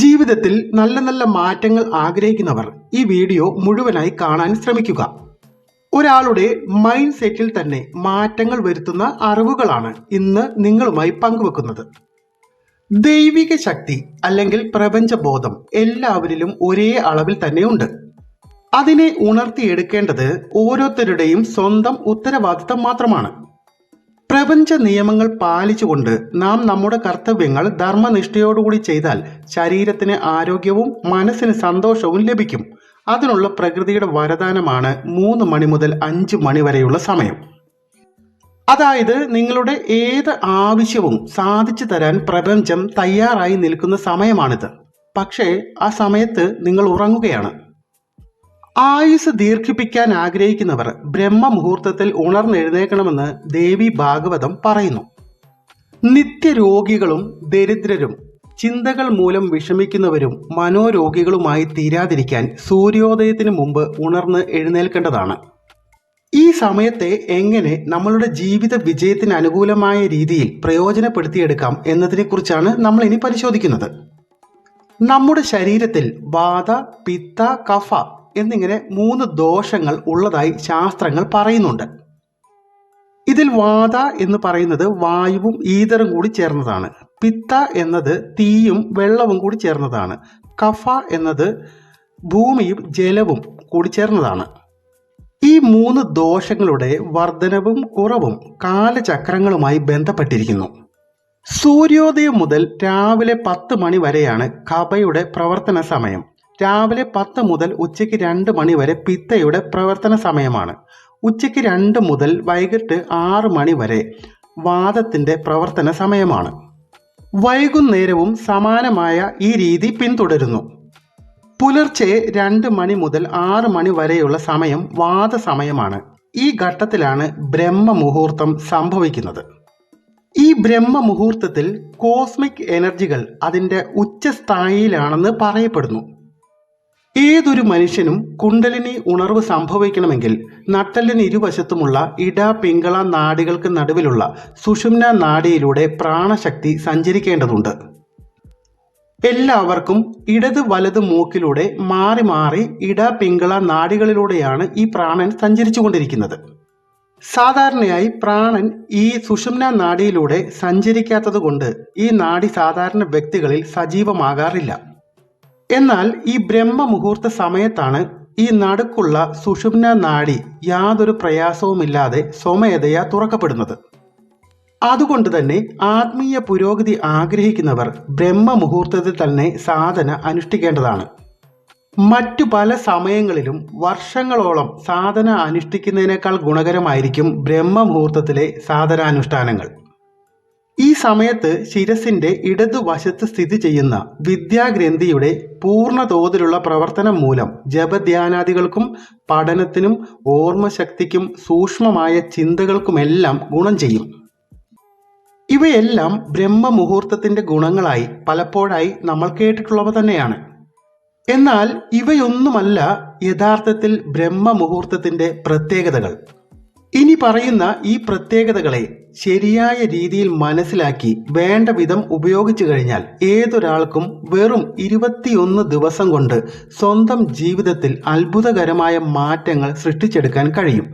ജീവിതത്തിൽ നല്ല നല്ല മാറ്റങ്ങൾ ആഗ്രഹിക്കുന്നവർ ഈ വീഡിയോ മുഴുവനായി കാണാൻ ശ്രമിക്കുക. ഒരാളുടെ മൈൻഡ് സെറ്റിൽ തന്നെ മാറ്റങ്ങൾ വരുത്തുന്ന അറിവുകളാണ് ഇന്ന് നിങ്ങളുമായി പങ്കുവെക്കുന്നത്. ദൈവിക ശക്തി അല്ലെങ്കിൽ പ്രപഞ്ചബോധം എല്ലാവരിലും ഒരേ അളവിൽ തന്നെയുണ്ട് അതിനെ ഉണർത്തിയെടുക്കേണ്ടത് ഓരോരുത്തരുടെയും സ്വന്തം ഉത്തരവാദിത്തം മാത്രമാണ്. പ്രപഞ്ച നിയമങ്ങൾ പാലിച്ചുകൊണ്ട് നാം നമ്മുടെ കർത്തവ്യങ്ങൾ ധർമ്മനിഷ്ഠയോടുകൂടി ചെയ്താൽ ശരീരത്തിന് ആരോഗ്യവും മനസ്സിന് സന്തോഷവും ലഭിക്കും. അതിനുള്ള പ്രകൃതിയുടെ വരദാനമാണ് മൂന്ന് മണി മുതൽ അഞ്ച് മണി വരെയുള്ള സമയം. അതായത് നിങ്ങളുടെ ഏത് ആവശ്യവും സാധിച്ചു തരാൻ പ്രപഞ്ചം തയ്യാറായി നിൽക്കുന്ന സമയമാണിത്. പക്ഷേ ആ സമയത്ത് നിങ്ങൾ ഉറങ്ങുകയാണ്. ആയുസ് ദീർഘിപ്പിക്കാൻ ആഗ്രഹിക്കുന്നവർ ബ്രഹ്മമുഹൂർത്തത്തിൽ ഉണർന്നെഴുന്നേക്കണമെന്ന് ദേവി ഭാഗവതം പറയുന്നു. നിത്യരോഗികളും ദരിദ്രരും ചിന്തകൾ മൂലം വിഷമിക്കുന്നവരും മനോരോഗികളുമായി തീരാതിരിക്കാൻ സൂര്യോദയത്തിന് മുമ്പ് ഉണർന്ന് എഴുന്നേൽക്കേണ്ടതാണ്. ഈ സമയത്തെ എങ്ങനെ നമ്മളുടെ ജീവിത വിജയത്തിന് അനുകൂലമായ രീതിയിൽ പ്രയോജനപ്പെടുത്തിയെടുക്കാം എന്നതിനെക്കുറിച്ചാണ് നമ്മൾ ഇനി പരിശോധിക്കുന്നത്. നമ്മുടെ ശരീരത്തിൽ വാത പിത്ത കഫ എന്നിങ്ങനെ മൂന്ന് ദോഷങ്ങൾ ഉള്ളതായി ശാസ്ത്രങ്ങൾ പറയുന്നുണ്ട്. ഇതിൽ വാത എന്ന് പറയുന്നത് വായുവും ഈതറും കൂടി ചേർന്നതാണ്. പിത്ത എന്നത് തീയും വെള്ളവും കൂടി ചേർന്നതാണ്. കഫ എന്നത് ഭൂമിയും ജലവും കൂടി ചേർന്നതാണ്. ഈ മൂന്ന് ദോഷങ്ങളുടെ വർധനവും കുറവും കാലചക്രങ്ങളുമായി ബന്ധപ്പെട്ടിരിക്കുന്നു. സൂര്യോദയം മുതൽ രാവിലെ പത്ത് മണി വരെയാണ് കഫയുടെ പ്രവർത്തന സമയം. രാവിലെ പത്ത് മുതൽ ഉച്ചയ്ക്ക് രണ്ട് മണി വരെ പിത്തയുടെ പ്രവർത്തന സമയമാണ്. ഉച്ചയ്ക്ക് രണ്ട് മുതൽ വൈകിട്ട് ആറ് മണി വരെ വാദത്തിന്റെ പ്രവർത്തന സമയമാണ്. വൈകുന്നേരവും സമാനമായ ഈ രീതി പിന്തുടരുന്നു. പുലർച്ചെ രണ്ട് മണി മുതൽ ആറ് മണി വരെയുള്ള സമയം വാദ സമയമാണ്. ഈ ഘട്ടത്തിലാണ് ബ്രഹ്മമുഹൂർത്തം സംഭവിക്കുന്നത്. ഈ ബ്രഹ്മമുഹൂർത്തത്തിൽ കോസ്മിക് എനർജികൾ അതിന്റെ ഉച്ചസ്ഥായിയിലാണെന്ന് പറയപ്പെടുന്നു. ഏതൊരു മനുഷ്യനും കുണ്ടലിനി ഉണർവ് സംഭവിക്കണമെങ്കിൽ നട്ടലിന് ഇരുവശത്തുമുള്ള ഇട പിങ്കള നാടികൾക്ക് നടുവിലുള്ള സുഷുമ്ന നാടിയിലൂടെ പ്രാണശക്തി സഞ്ചരിക്കേണ്ടതുണ്ട്. എല്ലാവർക്കും ഇടത് വലത് മൂക്കിലൂടെ മാറി മാറി ഇട പിങ്കള നാടികളിലൂടെയാണ് ഈ പ്രാണൻ സഞ്ചരിച്ചുകൊണ്ടിരിക്കുന്നത്. സാധാരണയായി പ്രാണൻ ഈ സുഷുമ്ന നാടിയിലൂടെ സഞ്ചരിക്കാത്തത് കൊണ്ട് ഈ നാഡി സാധാരണ വ്യക്തികളിൽ സജീവമാകാറില്ല. എന്നാൽ ഈ ബ്രഹ്മമുഹൂർത്ത സമയത്താണ് ഈ നടുക്കുള്ള സുഷുമ്ന നാഡി യാതൊരു പ്രയാസവുമില്ലാതെ സ്വമേധയാ തുറക്കപ്പെടുന്നത്. അതുകൊണ്ട് തന്നെ ആത്മീയ പുരോഗതി ആഗ്രഹിക്കുന്നവർ ബ്രഹ്മമുഹൂർത്തത്തിൽ തന്നെ സാധന അനുഷ്ഠിക്കേണ്ടതാണ്. മറ്റു പല സമയങ്ങളിലും വർഷങ്ങളോളം സാധന അനുഷ്ഠിക്കുന്നതിനേക്കാൾ ഗുണകരമായിരിക്കും ബ്രഹ്മമുഹൂർത്തത്തിലെ സാധനാനുഷ്ഠാനങ്ങൾ. ഈ സമയത്ത് ശിരസിന്റെ ഇടതുവശത്ത് സ്ഥിതി ചെയ്യുന്ന വിദ്യാഗ്രന്ഥിയുടെ പൂർണ തോതിലുള്ള പ്രവർത്തനം മൂലം ജപധ്യാനാദികൾക്കും പഠനത്തിനും ഓർമ്മശക്തിക്കും സൂക്ഷ്മമായ ചിന്തകൾക്കുമെല്ലാം ഗുണം ചെയ്യും. ഇവയെല്ലാം ബ്രഹ്മമുഹൂർത്തത്തിന്റെ ഗുണങ്ങളായി പലപ്പോഴായി നമ്മൾ കേട്ടിട്ടുള്ളവ തന്നെയാണ്. എന്നാൽ ഇവയൊന്നുമല്ല യഥാർത്ഥത്തിൽ ബ്രഹ്മമുഹൂർത്തത്തിന്റെ പ്രത്യേകതകൾ. ഇനി പറയുന്ന ഈ പ്രത്യേകതകളെ ശരിയായ രീതിയിൽ മനസ്സിലാക്കി വേണ്ട വിധം ഉപയോഗിച്ചു കഴിഞ്ഞാൽ ഏതൊരാൾക്കും വെറും ഇരുപത്തിയൊന്ന് ദിവസം കൊണ്ട് സ്വന്തം ജീവിതത്തിൽ അത്ഭുതകരമായ മാറ്റങ്ങൾ സൃഷ്ടിച്ചെടുക്കാൻ കഴിയും.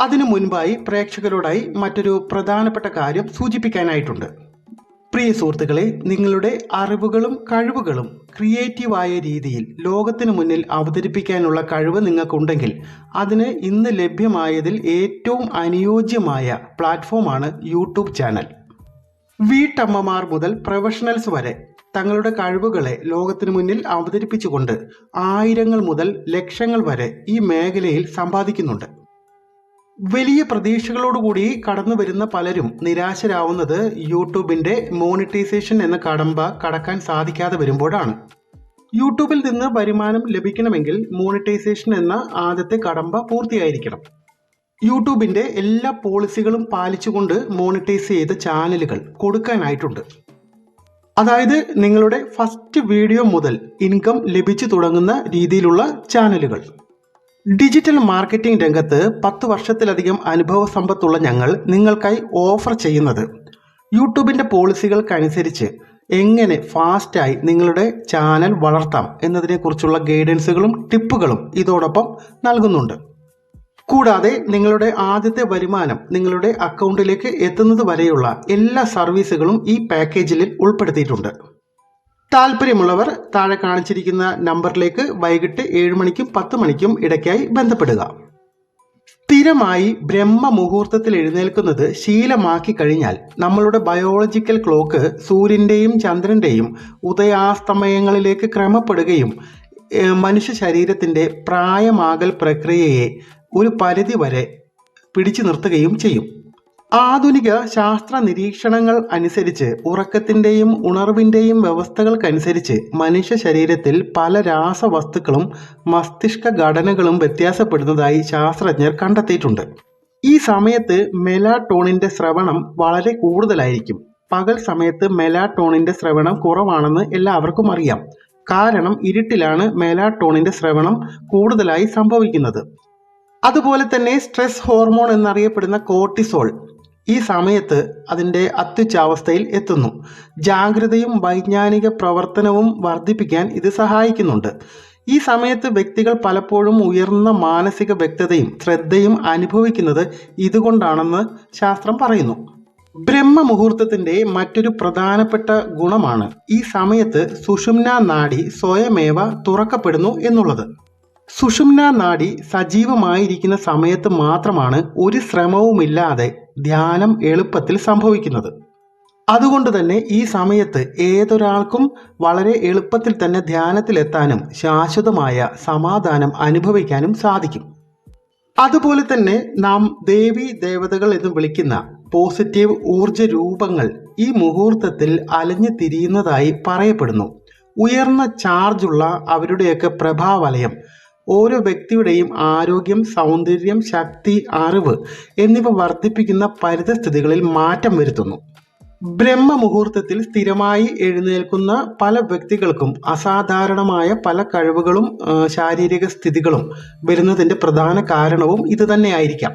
അതിനു മുൻപായി പ്രേക്ഷകരോടായി മറ്റൊരു പ്രധാനപ്പെട്ട കാര്യം സൂചിപ്പിക്കാനായിട്ടുണ്ട്. പ്രിയ സുഹൃത്തുക്കളെ നിങ്ങളുടെ അറിവുകളും കഴിവുകളും ക്രിയേറ്റീവായ രീതിയിൽ ലോകത്തിന് മുന്നിൽ അവതരിപ്പിക്കാനുള്ള കഴിവ് നിങ്ങൾക്കുണ്ടെങ്കിൽ അതിന് ഇന്ന് ലഭ്യമായതിൽ ഏറ്റവും അനുയോജ്യമായ പ്ലാറ്റ്ഫോമാണ് യൂട്യൂബ് ചാനൽ. വീട്ടമ്മമാർ മുതൽ പ്രൊഫഷണൽസ് വരെ തങ്ങളുടെ കഴിവുകളെ ലോകത്തിന് മുന്നിൽ അവതരിപ്പിച്ചുകൊണ്ട് ആയിരങ്ങൾ മുതൽ ലക്ഷങ്ങൾ വരെ ഈ മേഖലയിൽ സമ്പാദിക്കുന്നുണ്ട്. വലിയ പ്രതീക്ഷകളോടുകൂടി കടന്നു വരുന്ന പലരും നിരാശരാവുന്നത് യൂട്യൂബിന്റെ മോണിറ്റൈസേഷൻ എന്ന കടമ്പ കടക്കാൻ സാധിക്കാതെ വരുമ്പോഴാണ്. യൂട്യൂബിൽ നിന്ന് വരുമാനം ലഭിക്കണമെങ്കിൽ മോണിറ്റൈസേഷൻ എന്ന ആദ്യത്തെ കടമ്പ പൂർത്തിയായിരിക്കണം. യൂട്യൂബിന്റെ എല്ലാ പോളിസികളും പാലിച്ചുകൊണ്ട് മോണിറ്റൈസ് ചെയ്ത ചാനലുകൾ കൊടുക്കാനായിട്ടുണ്ട്. അതായത് നിങ്ങളുടെ ഫസ്റ്റ് വീഡിയോ മുതൽ ഇൻകം ലഭിച്ചു തുടങ്ങുന്ന രീതിയിലുള്ള ചാനലുകൾ. ഡിജിറ്റൽ മാർക്കറ്റിംഗ് രംഗത്ത് പത്ത് വർഷത്തിലധികം അനുഭവ സമ്പത്തുള്ള ഞങ്ങൾ നിങ്ങൾക്കായി ഓഫർ ചെയ്യുന്നത്. യൂട്യൂബിന്റെ പോളിസികൾക്കനുസരിച്ച് എങ്ങനെ ഫാസ്റ്റായി നിങ്ങളുടെ ചാനൽ വളർത്താം എന്നതിനെക്കുറിച്ചുള്ള ഗൈഡൻസുകളും ടിപ്പുകളും ഇതോടൊപ്പം നൽകുന്നുണ്ട്. കൂടാതെ നിങ്ങളുടെ ആദ്യത്തെ വരുമാനം നിങ്ങളുടെ അക്കൗണ്ടിലേക്ക് എത്തുന്നത് വരെയുള്ള എല്ലാ സർവീസുകളും ഈ പാക്കേജിൽ ഉൾപ്പെടുത്തിയിട്ടുണ്ട്. താല്പര്യമുള്ളവർ താഴെ കാണിച്ചിരിക്കുന്ന നമ്പറിലേക്ക് വൈകിട്ട് ഏഴ് മണിക്കും പത്ത് മണിക്കും ഇടയ്ക്കായി ബന്ധപ്പെടുക. സ്ഥിരമായി ബ്രഹ്മ മുഹൂർത്തത്തിൽ എഴുന്നേൽക്കുന്നത് ശീലമാക്കി കഴിഞ്ഞാൽ നമ്മളുടെ ബയോളജിക്കൽ ക്ലോക്ക് സൂര്യന്റെയും ചന്ദ്രന്റെയും ഉദയാസ്തമയങ്ങളിലേക്ക് ക്രമപ്പെടുകയും മനുഷ്യ ശരീരത്തിന്റെ പ്രായമാകൽ പ്രക്രിയയെ ഒരു പരിധി വരെ പിടിച്ചു നിർത്തുകയും ചെയ്യും. ആധുനിക ശാസ്ത്ര നിരീക്ഷണങ്ങൾ അനുസരിച്ച് ഉറക്കത്തിന്റെയും ഉണർവിന്റെയും വ്യവസ്ഥകൾക്കനുസരിച്ച് മനുഷ്യ ശരീരത്തിൽ പല രാസവസ്തുക്കളും മസ്തിഷ്ക ഘടനകളും വ്യത്യാസപ്പെടുന്നതായി ശാസ്ത്രജ്ഞർ കണ്ടെത്തിയിട്ടുണ്ട്. ഈ സമയത്ത് മെലാട്ടോണിന്റെ ശ്രവണം വളരെ കൂടുതലായിരിക്കും. പകൽ സമയത്ത് മെലാട്ടോണിന്റെ ശ്രവണം കുറവാണെന്ന് എല്ലാവർക്കും അറിയാം. കാരണം ഇരുട്ടിലാണ് മെലാട്ടോണിന്റെ ശ്രവണം കൂടുതലായി സംഭവിക്കുന്നത്. അതുപോലെ തന്നെ സ്ട്രെസ് ഹോർമോൺ എന്നറിയപ്പെടുന്ന കോർട്ടിസോൾ ഈ സമയത്ത് അതിന്റെ അത്യുച്ചാവസ്ഥയിൽ എത്തുന്നു. ജാഗ്രതയും വൈജ്ഞാനിക പ്രവർത്തനവും വർദ്ധിപ്പിക്കാൻ ഇത് സഹായിക്കുന്നുണ്ട്. ഈ സമയത്ത് വ്യക്തികൾ പലപ്പോഴും ഉയർന്ന മാനസിക വ്യക്തതയും ശ്രദ്ധയും അനുഭവിക്കുന്നത് ഇതുകൊണ്ടാണെന്ന് ശാസ്ത്രം പറയുന്നു. ബ്രഹ്മ മുഹൂർത്തത്തിന്റെ മറ്റൊരു പ്രധാനപ്പെട്ട ഗുണമാണ് ഈ സമയത്ത് സുഷുമ്ന നാഡി സ്വയമേവ തുറക്കപ്പെടുന്നു എന്നുള്ളത്. സുഷുമ്ന നാഡി സജീവമായിരിക്കുന്ന സമയത്ത് മാത്രമാണ് ഒരു ശ്രമവുമില്ലാതെ ധ്യാനം എളുപ്പത്തിൽ സംഭവിക്കുന്നത്. അതുകൊണ്ട് തന്നെ ഈ സമയത്ത് ഏതൊരാൾക്കും വളരെ എളുപ്പത്തിൽ തന്നെ ധ്യാനത്തിലെത്താനും ശാശ്വതമായ സമാധാനം അനുഭവിക്കാനും സാധിക്കും. അതുപോലെ തന്നെ നാം ദേവി ദേവതകൾ എന്ന് വിളിക്കുന്ന പോസിറ്റീവ് ഊർജ രൂപങ്ങൾ ഈ മുഹൂർത്തത്തിൽ അലഞ്ഞു തിരിയുന്നതായി പറയപ്പെടുന്നു. ഉയർന്ന ചാർജുള്ള അവരുടെയൊക്കെ പ്രഭാവലയം ഓരോ വ്യക്തിയുടെയും ആരോഗ്യം സൗന്ദര്യം ശക്തി അറിവ് എന്നിവ വർദ്ധിപ്പിക്കുന്ന പരിതസ്ഥിതികളിൽ മാറ്റം വരുത്തുന്നു. ബ്രഹ്മ മുഹൂർത്തത്തിൽ സ്ഥിരമായി എഴുന്നേൽക്കുന്ന പല വ്യക്തികൾക്കും അസാധാരണമായ പല കഴിവുകളും ശാരീരിക സ്ഥിതികളും വരുന്നതിന്റെ പ്രധാന കാരണവും ഇത് തന്നെയായിരിക്കാം.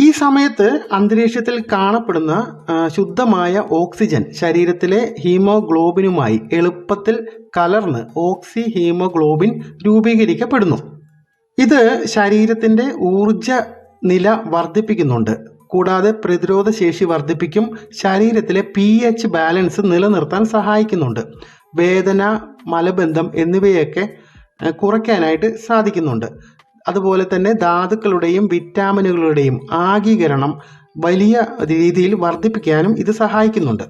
ഈ സമയത്ത് അന്തരീക്ഷത്തിൽ കാണപ്പെടുന്ന ശുദ്ധമായ ഓക്സിജൻ ശരീരത്തിലെ ഹീമോഗ്ലോബിനുമായി എളുപ്പത്തിൽ കലർന്ന് ഓക്സി ഹീമോഗ്ലോബിൻ രൂപീകരിക്കപ്പെടുന്നു. ഇത് ശരീരത്തിന്റെ ഊർജ നില വർദ്ധിപ്പിക്കുന്നുണ്ട്. കൂടാതെ പ്രതിരോധ ശേഷി വർദ്ധിപ്പിക്കും ശരീരത്തിലെ പി എച്ച് ബാലൻസ് നിലനിർത്താൻ സഹായിക്കുന്നുണ്ട്. വേദന മലബന്ധം എന്നിവയൊക്കെ കുറയ്ക്കാനായിട്ട് സാധിക്കുന്നുണ്ട്. അതുപോലെ തന്നെ ധാതുക്കളുടെയും വിറ്റാമിനുകളുടെയും ആഗീകരണം വലിയ രീതിയിൽ വർദ്ധിപ്പിക്കാനും ഇത് സഹായിക്കുന്നുണ്ട്.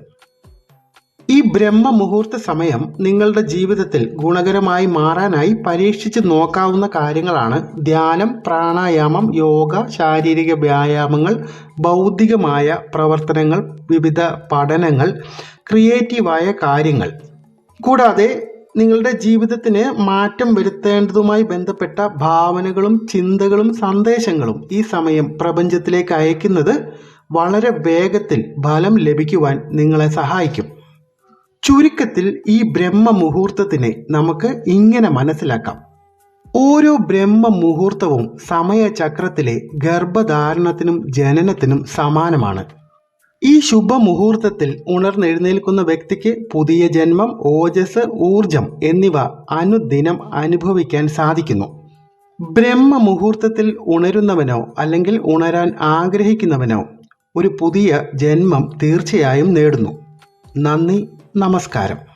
ഈ ബ്രഹ്മ മുഹൂർത്ത സമയം നിങ്ങളുടെ ജീവിതത്തിൽ ഗുണകരമായി മാറാനായി പരീക്ഷിച്ച് നോക്കാവുന്ന കാര്യങ്ങളാണ് ധ്യാനം പ്രാണായാമം യോഗ ശാരീരിക വ്യായാമങ്ങൾ ബൗദ്ധികമായ പ്രവർത്തനങ്ങൾ വിവിധ പഠനങ്ങൾ ക്രിയേറ്റീവായ കാര്യങ്ങൾ. കൂടാതെ നിങ്ങളുടെ ജീവിതത്തിന് മാറ്റം വരുത്തേണ്ടതുമായി ബന്ധപ്പെട്ട ഭാവനകളും ചിന്തകളും സന്ദേശങ്ങളും ഈ സമയം പ്രപഞ്ചത്തിലേക്ക് അയക്കുന്നത് വളരെ വേഗത്തിൽ ഫലം ലഭിക്കുവാൻ നിങ്ങളെ സഹായിക്കും. ചുരുക്കത്തിൽ ഈ ബ്രഹ്മ മുഹൂർത്തത്തിനെ നമുക്ക് ഇങ്ങനെ മനസ്സിലാക്കാം. ഓരോ ബ്രഹ്മ മുഹൂർത്തവും സമയചക്രത്തിലെ ഗർഭധാരണത്തിനും ജനനത്തിനും സമാനമാണ്. ഈ ശുഭമുഹൂർത്തത്തിൽ ഉണർന്നെഴുന്നേൽക്കുന്ന വ്യക്തിക്ക് പുതിയ ജന്മം ഓജസ് ഊർജം എന്നിവ അനുദിനം അനുഭവിക്കാൻ സാധിക്കുന്നു. ബ്രഹ്മ മുഹൂർത്തത്തിൽ ഉണരുന്നവനോ അല്ലെങ്കിൽ ഉണരാൻ ആഗ്രഹിക്കുന്നവനോ ഒരു പുതിയ ജന്മം തീർച്ചയായും നേടുന്നു. നന്ദി നമസ്കാരം.